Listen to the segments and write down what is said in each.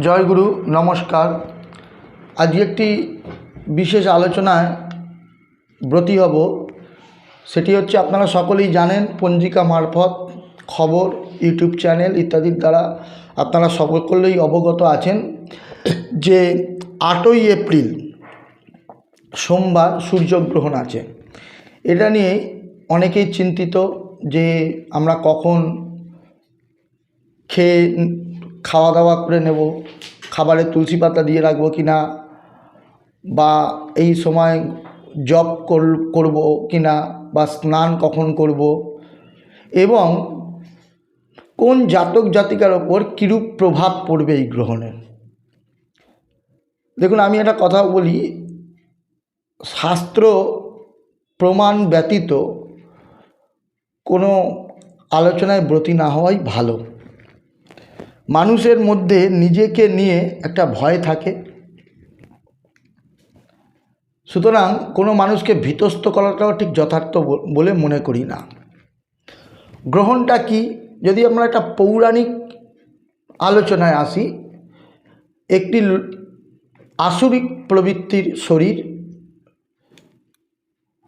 জয়গুরু নমস্কার। আজ একটি বিশেষ আলোচনায় ব্রতী হব। সেটি হচ্ছে আপনারা সকলেই জানেন পঞ্জিকা মারফত, খবর, ইউটিউব চ্যানেল ইত্যাদির দ্বারা আপনারা সকলেই অবগত আছেন যে আটই এপ্রিল সোমবার সূর্যগ্রহণ আছে। এটা নিয়ে অনেকেই চিন্তিত যে আমরা কখন খেয়ে খাওয়া দাওয়া করে নেব খাবারে তুলসী পাতা দিয়ে রাখব কি না, বা এই সময় জব করব কি না, বা স্নান কখন করব, এবং কোন জাতক জাতিকার ওপর কীরূপ প্রভাব পড়বে এই গ্রহণের দেখুন, আমি একটা কথা বলি, শাস্ত্র প্রমাণ ব্যতীত কোনো আলোচনায় ব্রতী না হওয়াই ভালো। মানুষের মধ্যে নিজেকে নিয়ে একটা ভয় থাকে। সুতরাং কোনো মানুষকে ভীতস্থ করাটাও ঠিক যথার্থ বলে মনে করি না। গ্রহণটা কি? যদি আমরা একটা পৌরাণিক আলোচনায় আসি, একটি আসুরিক প্রবৃত্তির শরীর,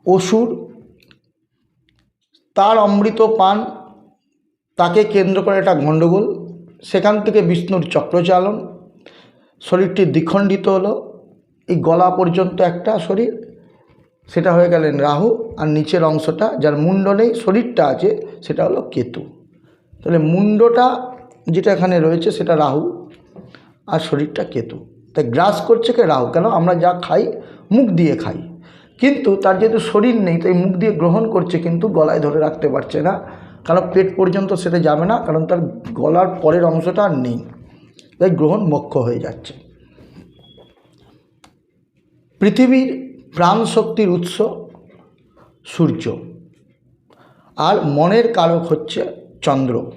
অসুর, তার অমৃত পান, তাকে কেন্দ্র করে একটা গণ্ডগোল সেখান থেকে বিষ্ণুর চক্রচালন, শরীরটি দ্বিখণ্ডিত হলো, এই গলা পর্যন্ত একটা শরীর, সেটা হয়ে গেলেন রাহু, আর নিচের অংশটা যার মুন্ড নেই শরীরটা আছে, সেটা হলো কেতু। তাহলে মুন্ডটা যেটা এখানে রয়েছে সেটা রাহু, আর শরীরটা কেতু। তাই গ্রাস করছে কে রাহু? কেন? আমরা যা খাই, মুখ দিয়ে খাই। কিন্তু তার যেহেতু শরীর নেই, তাই মুখ দিয়ে গ্রহণ করছে, কিন্তু গলায় ধরে রাখতে পারছে না। কারণ পেট পর্যন্ত সেটা যাবে না, কারণ তার গলার পরের অংশটা আর নেই। তাই গ্রহণ মক্ষ হয়ে যাচ্ছে। পৃথিবীর প্রাণ শক্তির উৎস সূর্য। আর মনের কারক হচ্ছে চন্দ্র।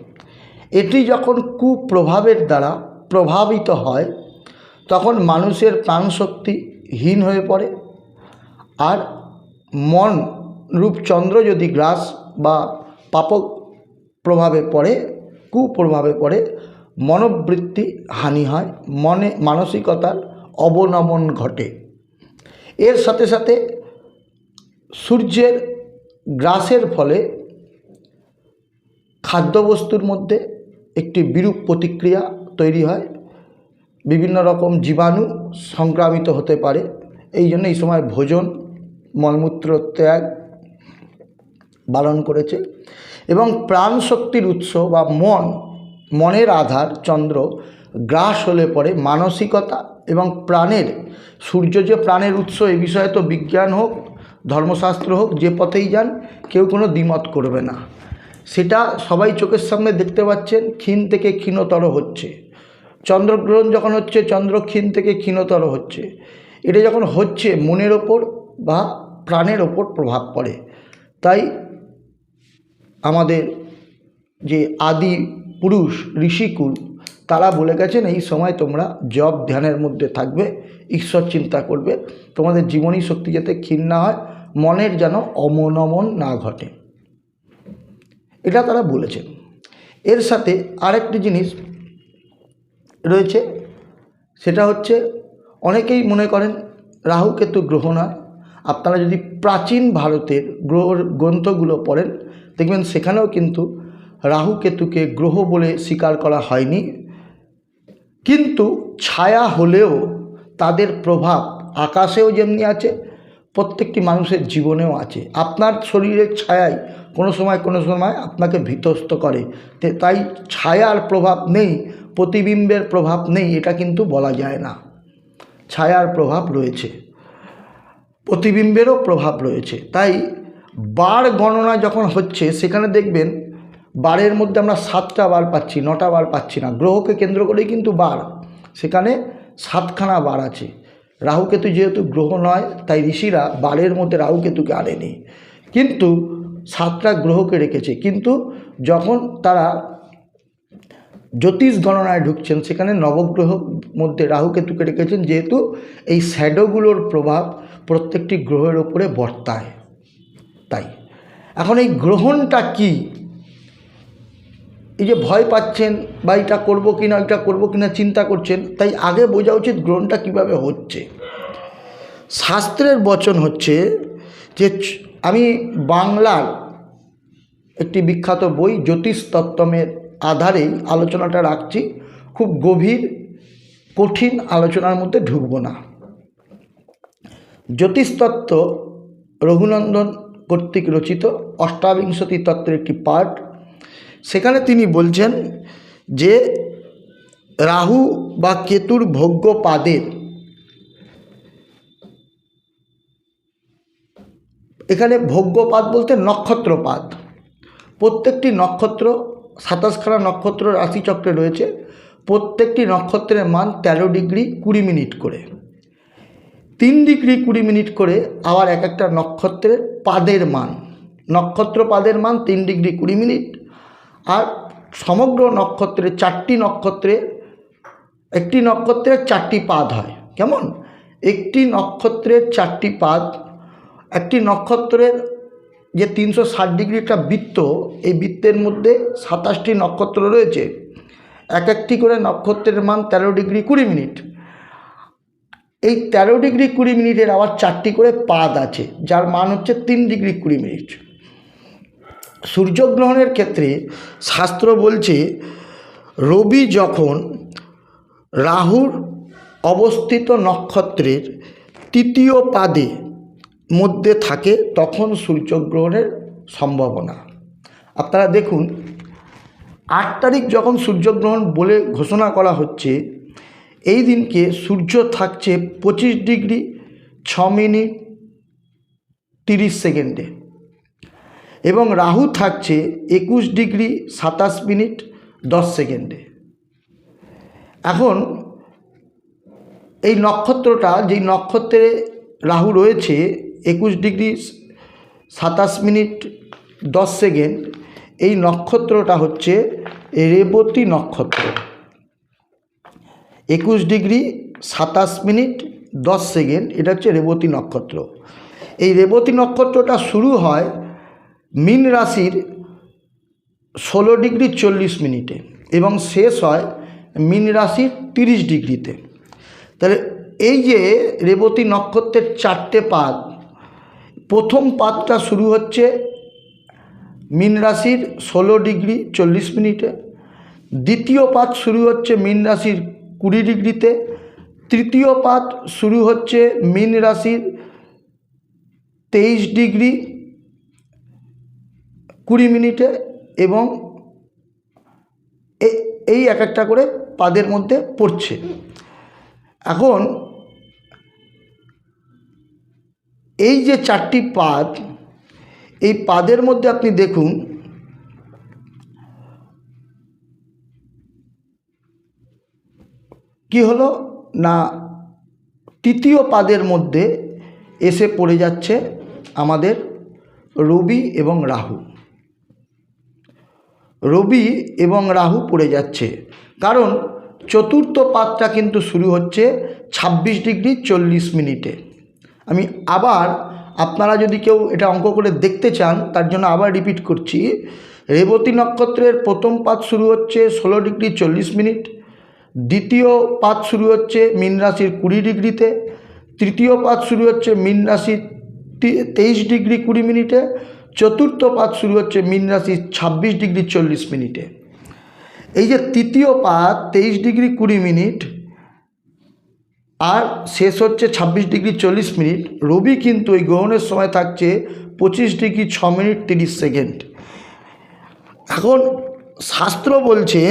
এটি যখন কুপ্রভাবের দ্বারা প্রভাবিত হয়, তখন মানুষের প্রাণশক্তি হীন হয়ে পড়ে। আর মন রূপ চন্দ্র যদি গ্রাস বা পাপক প্রভাবে পড়ে, কুপ্রভাবে পড়ে, মনোবৃত্তি হানি হয়, মনে, মানসিকতার অবনমন ঘটে। এর সাথে সাথে সূর্যের গ্রাসের ফলে খাদ্যবস্তুর মধ্যে একটি বিরূপ প্রতিক্রিয়া তৈরি হয়। বিভিন্ন রকম জীবাণু সংক্রামিত হতে পারে। এই জন্য এই সময় ভোজন, মলমূত্র ত্যাগ বারণ করেছে। এবং প্রাণ শক্তির উৎস বা মন, মনের আধার চন্দ্র গ্রাস হলে পরে মানসিকতা এবং প্রাণের, সূর্য যে প্রাণের উৎস এ বিষয়ে তো বিজ্ঞান হোক, ধর্মশাস্ত্র হোক, যে পথেই যান, কেউ কোনো দ্বিমত করবে না। সেটা সবাই চোখের সামনে দেখতে পাচ্ছেন, ক্ষীণ থেকে ক্ষীণতর হচ্ছে। চন্দ্রগ্রহণ যখন হচ্ছে, চন্দ্র ক্ষীণ থেকে ক্ষীণতর হচ্ছে। এটা যখন হচ্ছে, মনের ওপর বা প্রাণের ওপর প্রভাব পড়ে। তাই আমাদের যে আদি পুরুষ ঋষিকুল, তারা বলে গেছেন, এই সময় তোমরা জব ধ্যানের মধ্যে থাকবে, ঈশ্বর চিন্তা করবে, তোমাদের জীবনী শক্তি যাতে ক্ষীণ না হয়, মনের যেন অমনমন না ঘটে। এটা তারা বলেছেন। এর সাথে আরেকটি জিনিস রয়েছে, সেটা হচ্ছে, অনেকেই মনে করেন, রাহু কেতু গ্রহ নয়। আপনারা যদি প্রাচীন ভারতের গ্রহ গ্রন্থগুলো পড়েন দেখবেন সেখানেও কিন্তু রাহু কেতুকে গ্রহ বলে স্বীকার করা হয়নি। কিন্তু ছায়া হলেও তাদের প্রভাব আকাশেও যেমনি আছে, প্রত্যেকটি মানুষের জীবনেও আছে। আপনার শরীরের ছায়াই কোনো সময় কোনো সময় আপনাকে ভীতস্ত করে। তাই ছায়ার প্রভাব নেই, প্রতিবিম্বের প্রভাব নেই, এটা কিন্তু বলা যায় না। ছায়ার প্রভাব রয়েছে। প্রতিবিম্বেরও প্রভাব রয়েছে। তাই বার গণনা যখন হচ্ছে, সেখানে দেখবেন বারের মধ্যে আমরা সাতটা বার পাচ্ছি, নটা বার পাচ্ছি না। গ্রহকে কেন্দ্র করেই কিন্তু বার। সেখানে সাতখানা বার আছে। রাহুকেতু যেহেতু গ্রহ নয়, তাই ঋষিরা বারের মধ্যে রাহুকেতুকে আনেনি। কিন্তু সাতটা গ্রহকে রেখেছে। কিন্তু যখন তারা জ্যোতিষ গণনায় ঢুকছেন, সেখানে নবগ্রহ মধ্যে রাহুকেতুকে রেখেছেন, যেহেতু এই শ্যাডোগুলোর প্রভাব প্রত্যেকটি গ্রহের ওপরে বর্তায়। এখন এই গ্রহণটা কি? এই যে ভয় পাচ্ছেন বা এটা করব কি না এটা করব কি না চিন্তা করছেন, তাই আগে বোঝা উচিত গ্রহণটা কীভাবে হচ্ছে। শাস্ত্রের বচন হচ্ছে যে আমি বাংলার একটি বিখ্যাত বই, জ্যোতিষ তত্ত্বমের আধারেই আলোচনাটা রাখছি। খুব গভীর, কঠিন আলোচনার মধ্যে ঢুকবো না। জ্যোতিষতত্ত্ব রঘুনন্দন কর্তৃক রচিত অষ্টাবিংশতি তত্ত্বের একটি পার্ট সেখানে তিনি বলছেন যে, রাহু বা কেতুর ভোগ্য পাদের এখানে ভোগ্যপাদ বলতে নক্ষত্রপাদ। প্রত্যেকটি নক্ষত্র, সাতাশখানা নক্ষত্র রাশিচক্রে রয়েছে। প্রত্যেকটি নক্ষত্রের মান তেরো ডিগ্রি কুড়ি মিনিট করে। তিন ডিগ্রি কুড়ি মিনিট করে আবার এক একটা নক্ষত্রের পাদের মান। নক্ষত্র পাদের মান তিন ডিগ্রি কুড়ি মিনিট আর সমগ্র নক্ষত্রের চারটি নক্ষত্রের একটি নক্ষত্রের চারটি পাদ হয়। কেমন? একটি নক্ষত্রের চারটি পাদ, একটি নক্ষত্রের যে তিনশো ষাট ডিগ্রি একটা বৃত্ত, এই বৃত্তের মধ্যে সাতাশটি নক্ষত্র রয়েছে। এক একটি করে নক্ষত্রের মান তেরো ডিগ্রি কুড়ি মিনিট। এই তেরো ডিগ্রি কুড়ি মিনিটের আবার চারটি করে পাদ আছে, যার মান হচ্ছে তিন ডিগ্রি কুড়ি মিনিট। সূর্যগ্রহণের ক্ষেত্রে শাস্ত্র বলছে, রবি যখন রাহুর অবস্থিত নক্ষত্রের তৃতীয় পাদে মধ্যে থাকে, তখন সূর্যগ্রহণের সম্ভাবনা। আপনারা দেখুন, আট তারিখ যখন সূর্যগ্রহণ বলে ঘোষণা করা হচ্ছে এই দিনকে সূর্য থাকছে পঁচিশ ডিগ্রি ছ মিনিট তিরিশ সেকেন্ডে এবং রাহু থাকছে একুশ ডিগ্রি সাতাশ মিনিট দশ সেকেন্ডে। এখন এই নক্ষত্রটা, যেই নক্ষত্রে রাহু রয়েছে একুশ ডিগ্রি সাতাশ মিনিট দশ সেকেন্ড, এই নক্ষত্রটা হচ্ছে রেবতী নক্ষত্র। একুশ ডিগ্রি সাতাশ মিনিট দশ সেকেন্ড, এটা হচ্ছে রেবতী নক্ষত্র। এই রেবতী নক্ষত্রটা শুরু হয় মিন রাশির ষোলো ডিগ্রি চল্লিশ মিনিটে এবং শেষ হয় মিন রাশির তিরিশ ডিগ্রিতে। তাহলে এই যে রেবতী নক্ষত্রের চারটে পাদ, প্রথম পাদটা শুরু হচ্ছে মিন রাশির ষোলো ডিগ্রি চল্লিশ মিনিটে, দ্বিতীয় পাদ শুরু হচ্ছে মিন রাশির কুড়ি ডিগ্রিতে। তৃতীয় পাত শুরু হচ্ছে মীন রাশির তেইশ ডিগ্রি কুড়ি মিনিটে এবং এই এক একটা করে পাদের মধ্যে পড়ছে। এখন এই যে চারটি পাদ, এই পাদের মধ্যে আপনি দেখুন কি হলো? না, তৃতীয় পাদের মধ্যে এসে পড়ে যাচ্ছে আমাদের রবি এবং রাহু। রবি এবং রাহু পড়ে যাচ্ছে। কারণ চতুর্থ পাদটা কিন্তু শুরু হচ্ছে ছাব্বিশ ডিগ্রি চল্লিশ মিনিটে। আমি আবার আপনারা যদি কেউ এটা অঙ্ক করে দেখতে চান, তার জন্য আবার রিপিট করছি। রেবতী নক্ষত্রের প্রথম পাদ শুরু হচ্ছে ষোলো ডিগ্রি চল্লিশ মিনিট দ্বিতীয় পাত শুরু হচ্ছে মীন রাশির কুড়ি ডিগ্রিতে, তৃতীয় পাত শুরু হচ্ছে মীন রাশির তেইশ ডিগ্রি কুড়ি মিনিটে, চতুর্থ পাত শুরু হচ্ছে মীন রাশির ছাব্বিশ ডিগ্রি চল্লিশ মিনিটে। এই যে তৃতীয় পাদ তেইশ ডিগ্রি কুড়ি মিনিট, আর শেষ হচ্ছে ছাব্বিশ ডিগ্রি চল্লিশ মিনিট, রবি কিন্তু এই গ্রহণের সময় থাকছে পঁচিশ ডিগ্রি ছ মিনিট তিরিশ সেকেন্ড। এখন শাস্ত্র বলছে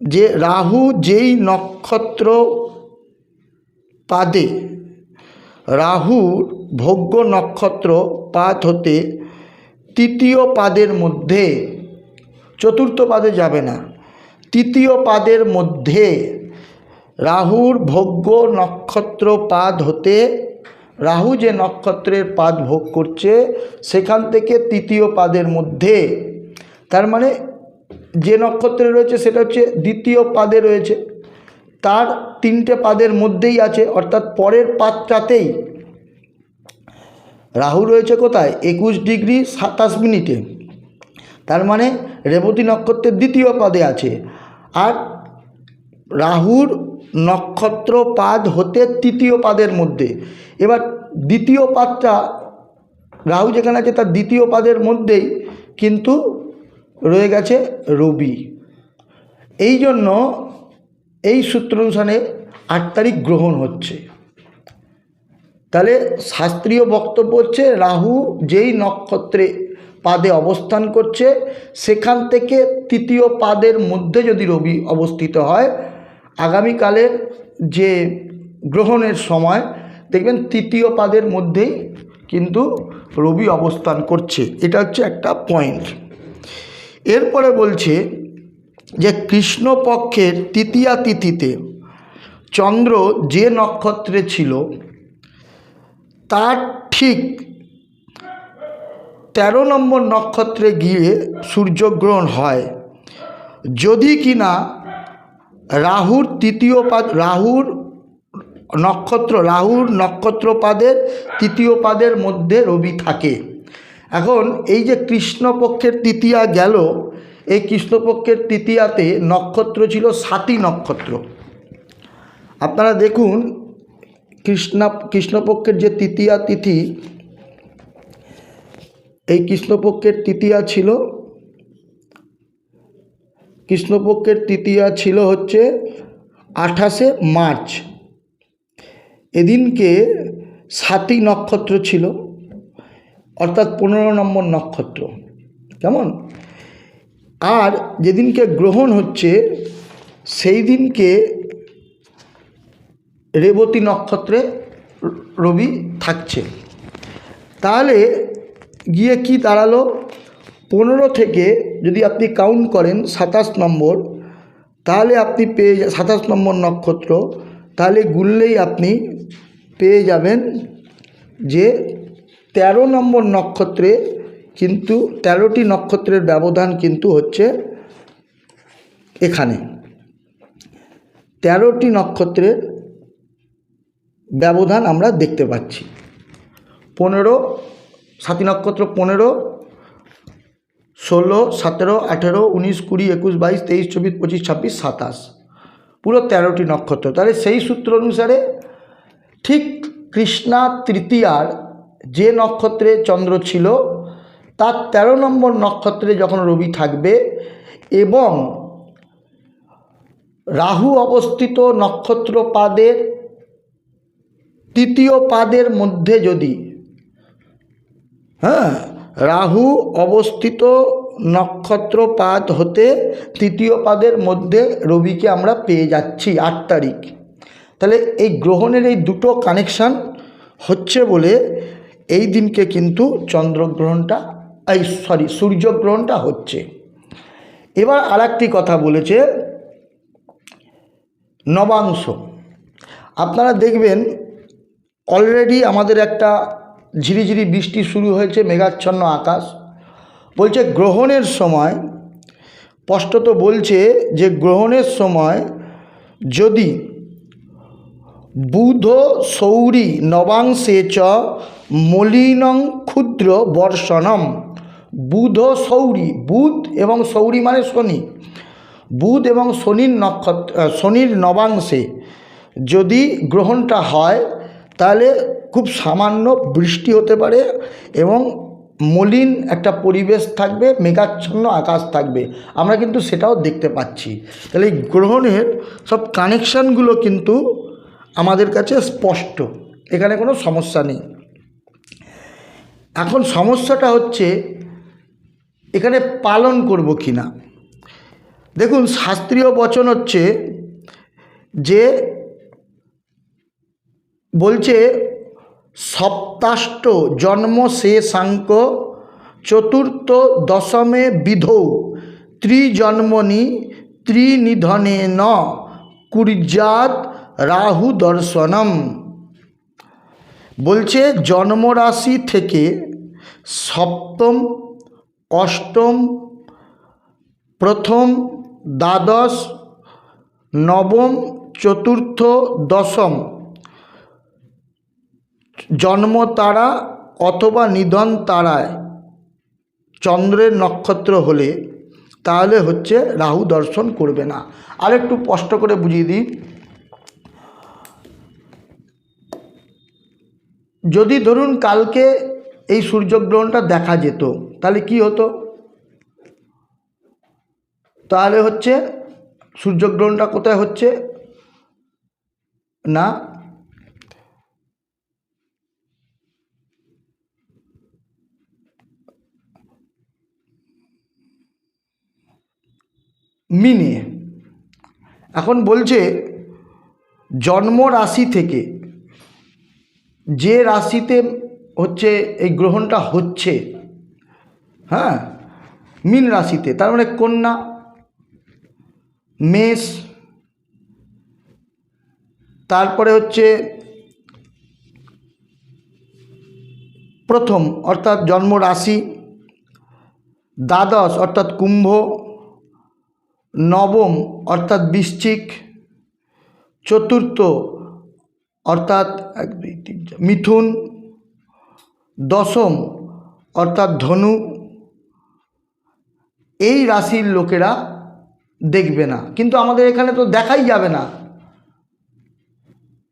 যে রাহু যেই নক্ষত্র পাদে রাহুর ভোগ্য নক্ষত্র পাদ হতে তৃতীয় পাদের মধ্যে, চতুর্থ পাদে যাবে না, তৃতীয় পাদের মধ্যে রাহুর ভোগ্য নক্ষত্র পাদ হতে, রাহু যে নক্ষত্রের পাদ ভোগ করছে, সেখান থেকে তৃতীয় পাদের মধ্যে, তার মানে যে নক্ষত্রে রয়েছে সেটা হচ্ছে দ্বিতীয় পাদে রয়েছে। তার তিনটে পাদের মধ্যেই আছে, অর্থাৎ পরের পাদটাতেই রাহু রয়েছে কোথায়? একুশ ডিগ্রি সাতাশ মিনিটে। তার মানে রেবতী নক্ষত্রের দ্বিতীয় পাদে আছে। আর রাহুর নক্ষত্র পাদ হতে তৃতীয় পাদের মধ্যে। এবার দ্বিতীয় পাদটা, রাহু যেখানে আছে তার দ্বিতীয় পাদের মধ্যেই, কিন্তু রয়ে গেছে রবি। এই জন্য এই সূত্র অনুসারে আট তারিখ গ্রহণ হচ্ছে। তাহলে শাস্ত্রীয় বক্তব্য হচ্ছে, রাহু যেই নক্ষত্রে পাদে অবস্থান করছে, সেখান থেকে তৃতীয় পাদের মধ্যে যদি রবি অবস্থিত হয়, আগামীকালের যে গ্রহণের সময়, দেখবেন তৃতীয় পাদের মধ্যেই কিন্তু রবি অবস্থান করছে। এটা হচ্ছে একটা পয়েন্ট এরপরে বলছে যে কৃষ্ণপক্ষের তৃতীয়া তিথিতে চন্দ্র যে নক্ষত্রে ছিল, তার ঠিক তেরো নম্বর নক্ষত্রে গিয়ে সূর্যগ্রহণ হয়। যদি কিনা রাহুর তৃতীয় পাদ, রাহুর নক্ষত্র, রাহুর নক্ষত্রপাদের তৃতীয় পাদের মধ্যে রবি থাকে। এখন এই যে কৃষ্ণপক্ষের তৃতীয়া গেল, এই কৃষ্ণপক্ষের তৃতীয়াতে নক্ষত্র ছিল সাতী নক্ষত্র। আপনারা দেখুন, কৃষ্ণা, কৃষ্ণপক্ষের যে তৃতীয়া তিথি, এই কৃষ্ণপক্ষের তৃতীয়া ছিল, কৃষ্ণপক্ষের তৃতীয়া ছিল হচ্ছে আঠাশে মার্চ। এদিনকে সাতই নক্ষত্র ছিল। অর্থাৎ পনেরো নম্বর নক্ষত্র। কেমন? আর যেদিনকে গ্রহণ হচ্ছে, সেই দিনকে রেবতী নক্ষত্রে রবি থাকছে। তাহলে গিয়ে কি দাঁড়াল? পনেরো থেকে যদি আপনি কাউন্ট করেন সাতাশ নম্বর, তাহলে আপনি পেয়ে সাতাশ নম্বর নক্ষত্র, তাহলে গুনলেই আপনি পেয়ে যাবেন যে তেরো নম্বর নক্ষত্রে কিন্তু, তেরোটি নক্ষত্রের ব্যবধান কিন্তু হচ্ছে এখানে। তেরোটি নক্ষত্রের ব্যবধান আমরা দেখতে পাচ্ছি। পনেরো, সাতী নক্ষত্র পনেরো, ষোলো, সতেরো, আঠেরো, উনিশ, কুড়ি, একুশ, বাইশ, তেইশ, চব্বিশ, পঁচিশ, ছাব্বিশ, সাতাশ। পুরো তেরোটি নক্ষত্র। তাহলে সেই সূত্র অনুসারে ঠিক কৃষ্ণা তৃতীয়ার যে নক্ষত্রে চন্দ্র ছিল, তার তেরো নম্বর নক্ষত্রে যখন রবি থাকবে এবং রাহু অবস্থিত নক্ষত্র পাদের, তৃতীয় পাদের মধ্যে যদি হ্যাঁ রাহু অবস্থিত নক্ষত্রপাদ হতে তৃতীয় পাদের মধ্যে রবিকে আমরা পেয়ে যাচ্ছি আট তারিখ। তাহলে এই গ্রহণের এই দুটো কানেকশান হচ্ছে বলে এই দিনকে কিন্তু চন্দ্রগ্রহণটা, এই সরি সূর্যগ্রহণটা হচ্ছে। এবার আর কথা বলেছে নবাংশ। আপনারা দেখবেন অলরেডি আমাদের একটা ঝিরিঝিরি বৃষ্টি শুরু হয়েছে, মেঘাচ্ছন্ন আকাশ। বলছে গ্রহণের সময়, স্পষ্টত বলছে যে গ্রহণের সময় যদি বুধ, সৌরী, নবাংশে চ মলিনং ক্ষুদ্র বর্ষণম। বুধ সৌরী, বুধ এবং সৌরী মানে শনি। বুধ এবং শনির নক্ষত্র শনির নবাংশে যদি গ্রহণটা হয়, তাহলে খুব সামান্য বৃষ্টি হতে পারে এবং মলিন একটা পরিবেশ থাকবে, মেঘাচ্ছন্ন আকাশ থাকবে। আমরা কিন্তু সেটাও দেখতে পাচ্ছি। তাহলে এই গ্রহণের সব কানেকশানগুলো কিন্তু আমাদের কাছে স্পষ্ট। এখানে কোনো সমস্যা নেই। এখন সমস্যাটা হচ্ছে এখানে পালন করব কি না দেখুন, শাস্ত্রীয় বচন হচ্ছে যে বলছে, সপ্তাষ্ট জন্ম শেষাঙ্ক চতুর্থ দশমে বিধৌ, ত্রিজন্মনি ত্রিনিধনে ন কুর্যাত রাহু দর্শনম বলছে, জন্মরাশি থেকে সপ্তম, অষ্টম, প্রথম, দ্বাদশ, নবম, চতুর্থ, দশম। জন্ম তারা অথবা নিধন তারায় চন্দ্রের নক্ষত্র হলে তাহলে হচ্ছে রাহু দর্শন করবে না। আর একটু স্পষ্ট করে বুঝিয়ে দিই। যদি ধরুন কালকে এই সূর্যগ্রহণটা দেখা যেত, তাহলে কি হতো? তাহলে হচ্ছে সূর্যগ্রহণটা কোথায় হচ্ছে? না? মিনে। এখন বলছে জন্ম রাশি থেকে যে রাশিতে হচ্ছে এই গ্রহণটা হচ্ছে হ্যাঁ মিন রাশিতে, তার মানে কন্যা, মেষ, তারপরে হচ্ছে প্রথম অর্থাৎ জন্ম রাশি, দ্বাদশ অর্থাৎ কুম্ভ, নবম অর্থাৎ বৃশ্চিক, চতুর্থ অর্থাৎ এক, দুই, তিন মিথুন, দশম, অর্থাৎ ধনু, এই রাশির লোকেরা দেখবে না। কিন্তু আমাদের এখানে তো দেখাই যাবে না।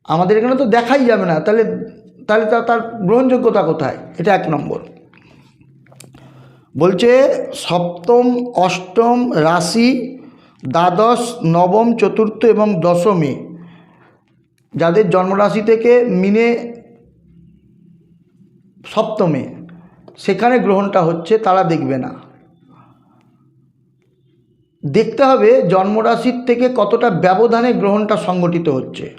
আমাদের এখানে তো দেখাই যাবে না। তাহলে তাহলে তার গ্রহণযোগ্যতা কোথায়? এটা এক নম্বর। বলছে, সপ্তম, অষ্টম রাশি, দ্বাদশ, নবম, চতুর্থ এবং দশমী। যাদের জন্মরাশি থেকে মিনে সপ্তমে, সেখানে গ্রহণটা হচ্ছে তারা দেখবে না। দেখতে হবে জন্মরাশির থেকে কতটা ব্যবধানে গ্রহণটা সংগঠিত হচ্ছে।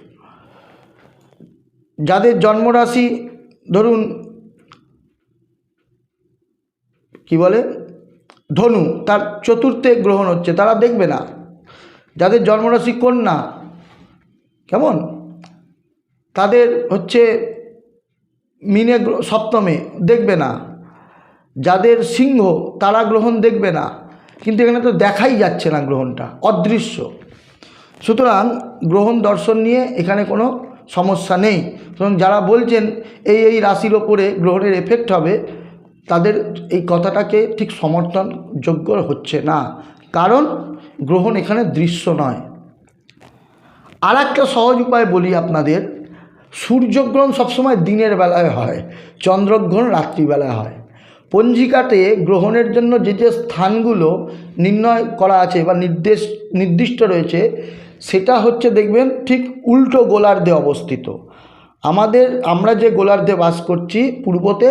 যাদের জন্মরাশি, ধরুন, কি বলে? ধনু, তার চতুর্থে গ্রহণ হচ্ছে, তারা দেখবে না। যাদের জন্মরাশি কন্যা, কেমন? তাদের হচ্ছে মিনে সপ্তমে দেখবে না। যাদের সিংহ, তারা গ্রহণ দেখবে না। কিন্তু এখানে তো দেখাই যাচ্ছে না গ্রহণটা, অদৃশ্য। সুতরাং গ্রহণ দর্শন নিয়ে এখানে কোনো সমস্যা নেই। সুতরাং যারা বলছেন এই এই রাশির ওপরে গ্রহণের এফেক্ট হবে, তাদের এই কথাটাকে ঠিক সমর্থনযোগ্য হচ্ছে না। কারণ গ্রহণ এখানে দৃশ্য নয়। আর একটা সহজ উপায় বলি আপনাদের। সূর্যগ্রহণ সবসময় দিনের বেলায় হয়, চন্দ্রগ্রহণ রাত্রিবেলায় হয়। পঞ্জিকাতে গ্রহণের জন্য যে যে স্থানগুলো নির্ণয় করা আছে বা নির্দেশ, নির্দিষ্ট রয়েছে, সেটা হচ্ছে দেখবেন ঠিক উল্টো গোলার্ধে অবস্থিত। আমাদের, আমরা যে গোলার্ধে বাস করছি পূর্বতে,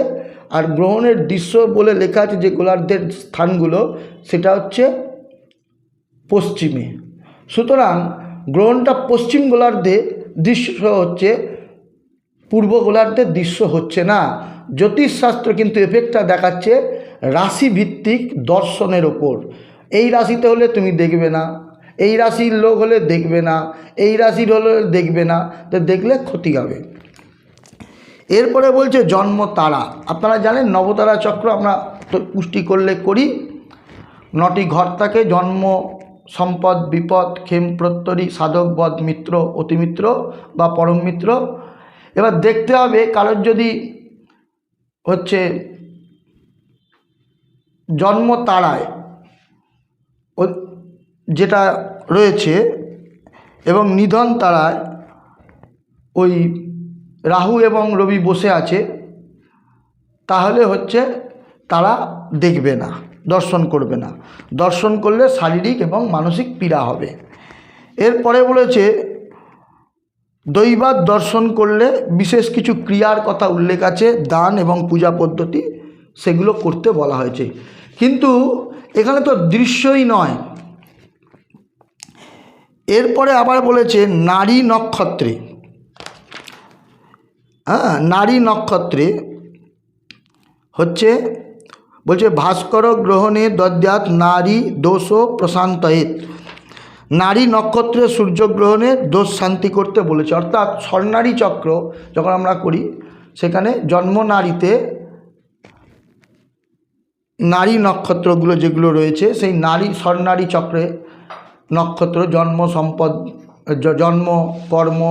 আর গ্রহণের দৃশ্য বলে লেখা আছে যে গোলার্ধের স্থানগুলো, সেটা হচ্ছে পশ্চিমে। সুতরাং গ্রহণটা পশ্চিম গোলার্ধে দৃশ্য হচ্ছে পূর্ব গোলার্ধের দৃশ্য হচ্ছে না। জ্যোতিষশাস্ত্র কিন্তু এফেক্টটা দেখাচ্ছে রাশিভিত্তিক দর্শনের ওপর। এই রাশিতে হলে তুমি দেখবে না, এই রাশির লোক হলে দেখবে না, এই রাশির হলে দেখবে না, তো দেখলে ক্ষতি হবে। এরপরে বলছে জন্ম তারা আপনারা জানেন নবতারা চক্র আমরা পুষ্টি করলে করি। নটি ঘর থাকে, জন্ম, সম্পদ, বিপদ, ক্ষেম, প্রত্যরী, সাধক, বধ, মিত্র, অতিমিত্র বা পরম মিত্র। এবার দেখতে হবে কারোর যদি হচ্ছে জন্ম তারায় যেটা রয়েছে এবং নিধন তারায় ওই রাহু এবং রবি বসে আছে, তাহলে হচ্ছে তারা দেখবে না, দর্শন করবে না। দর্শন করলে শারীরিক এবং মানসিক পীড়া হবে। এরপরে বলেছে দৈবাত দর্শন করলে বিশেষ কিছু ক্রিয়ার কথা উল্লেখ আছে, দান এবং পূজা পদ্ধতি সেগুলো করতে বলা হয়েছে। কিন্তু এখানে তো দৃশ্যই নয়। এরপরে আবার বলেছে, নারী নক্ষত্রে। হ্যাঁ নারী নক্ষত্রে হচ্ছে, বলছে, ভাস্কর গ্রহণে দদ্যাত নারী দোষ প্রশান্তহিত নারী নক্ষত্রে সূর্যগ্রহণে দোষ শান্তি করতে বলেছে। অর্থাৎ স্বর্ণারী চক্র যখন আমরা করি, সেখানে জন্ম নারীতে নারী নক্ষত্রগুলো যেগুলো রয়েছে, সেই নারী, স্বর্ণারী চক্রে নক্ষত্র জন্ম সম্পদ জন্ম, কর্ম,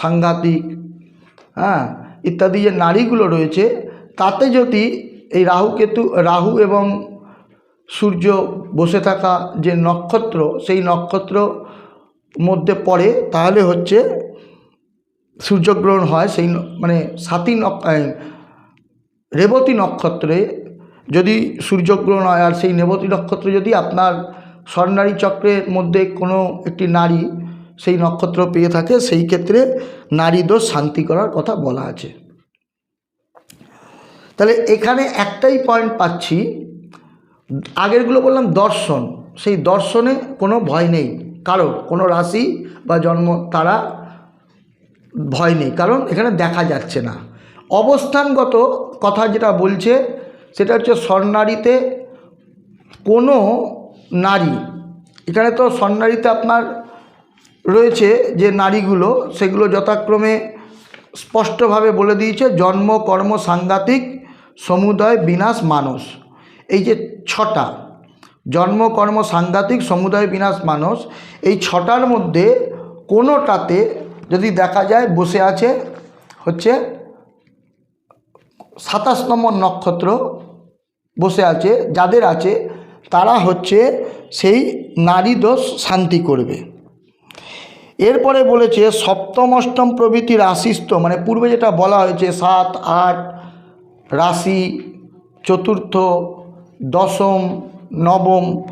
সাংঘাতিক হ্যাঁ ইত্যাদি যে নারীগুলো রয়েছে, তাতে যদি এই রাহু কেতু, রাহু এবং সূর্য বসে থাকা যে নক্ষত্র, সেই নক্ষত্র মধ্যে পড়ে, তাহলে হচ্ছে সূর্যগ্রহণ হয় সেই মানে সাতই নক রেবতী নক্ষত্রে। যদি সূর্যগ্রহণ হয় আর সেই রেবতী নক্ষত্র যদি আপনার স্বর্ণারী চক্রের মধ্যে কোনো একটি নারী সেই নক্ষত্র পেয়ে থাকে, সেই ক্ষেত্রে নারী দোষ শান্তি করার কথা বলা আছে। তাহলে এখানে একটাই পয়েন্ট পাচ্ছি আগেরগুলো বললাম দর্শন। সেই দর্শনে কোনো ভয় নেই। কারও কোনো রাশি বা জন্ম তারা ভয় নেই। কারণ এখানে দেখা যাচ্ছে না। অবস্থানগত কথা যেটা বলছে, সেটা হচ্ছে স্বর্ণারীতে কোনো নারী, এখানে তো স্বর্ণারীতে আপনার রয়েছে যে নারীগুলো, সেগুলো যথাক্রমে স্পষ্টভাবে বলে দিয়েছে, জন্ম, কর্ম, সাংঘাতিক, সমুদয়, বিনাশ মানুষ এই যে ছটা। জন্ম, কর্ম, সাংঘাতিক, সমুদায় বিনাশ, মানস। এই ছটার মধ্যে কোনোটাতে যদি দেখা যায় বসে আছে হচ্ছে সাতাশ নম্বর নক্ষত্র বসে আছে, যাদের আছে, তারা হচ্ছে সেই নারী দোষ শান্তি করবে। এরপরে বলেছে সপ্তম, অষ্টম প্রভৃতি রাশিস্থ মানে পূর্বে যেটা বলা হয়েছে সাত, আট, রাশি, চতুর্থ দশম, নবম,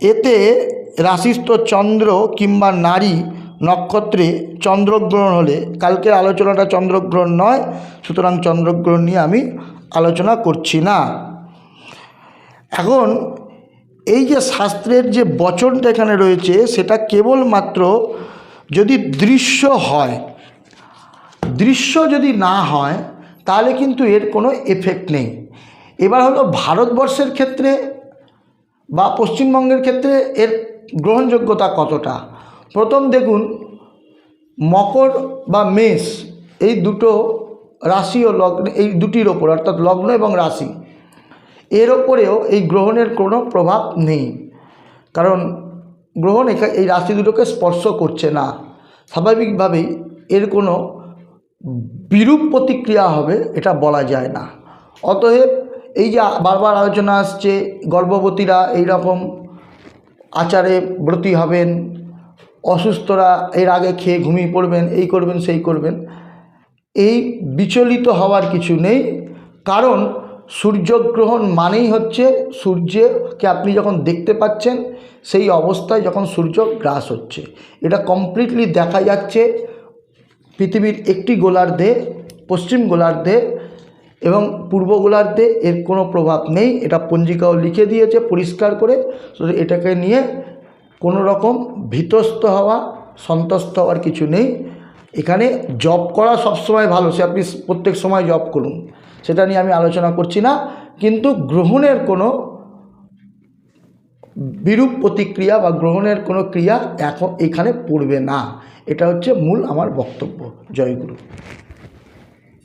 এতে রাশিস্থ চন্দ্র কিংবা নারী নক্ষত্রে চন্দ্রগ্রহণ হলে, কালকের আলোচনাটা চন্দ্রগ্রহণ নয়, সুতরাং চন্দ্রগ্রহণ নিয়ে আমি আলোচনা করছি না। এখন, এই যে শাস্ত্রের যে বচনটা এখানে রয়েছে, সেটা কেবলমাত্র যদি দৃশ্য হয়, দৃশ্য যদি না হয়, তাহলে কিন্তু এর কোনো এফেক্ট নেই। এবার হলো ভারতবর্ষের ক্ষেত্রে বা পশ্চিমবঙ্গের ক্ষেত্রে এর গ্রহণযোগ্যতা কতটা? প্রথম দেখুন, মকর বা মেষ এই দুটো রাশি ও লগ্ন, এই দুটির ওপর, অর্থাৎ লগ্ন এবং রাশি, এর ওপরেও এই গ্রহণের কোনো প্রভাব নেই। কারণ গ্রহণ এই রাশি দুটোকে স্পর্শ করছে না। স্বাভাবিকভাবেই এর কোনো বিরূপ প্রতিক্রিয়া হবে, এটা বলা যায় না। অতএব এই যে বারবার আলোচনা আসছে, গর্ভবতীরা এই রকম আচারে ব্রতী হবেন, অসুস্থরা এর আগে খেয়ে ঘুমিয়ে পড়বেন, এই করবেন, সেই করবেন, এই বিচলিত হওয়ার কিছু নেই। কারণ সূর্যগ্রহণ মানেই হচ্ছে সূর্যকে আপনি যখন দেখতে পাচ্ছেন, সেই অবস্থায় যখন সূর্য গ্রাস হচ্ছে। এটা কমপ্লিটলি দেখা যাচ্ছে পৃথিবীর একটি গোলার্ধে, পশ্চিম গোলার্ধে এবং পূর্ব গোলার্ধে এর কোনো প্রভাব নেই। এটা পঞ্জিকাও লিখে দিয়েছে, পরিষ্কার করে। এটাকে নিয়ে কোনো রকম ভীতস্ত হওয়া, সন্তুষ্ট হওয়ার কিছু নেই। এখানে জব করা সবসময় ভালো, সে আপনি প্রত্যেক সময় জব করুন। সেটা নিয়ে আমি আলোচনা করছি না। কিন্তু গ্রহণের কোনো বিরূপ প্রতিক্রিয়া বা গ্রহণের কোনো ক্রিয়া এখন এখানে পড়বে না। এটা হচ্ছে মূল আমার বক্তব্য। জয়গুরু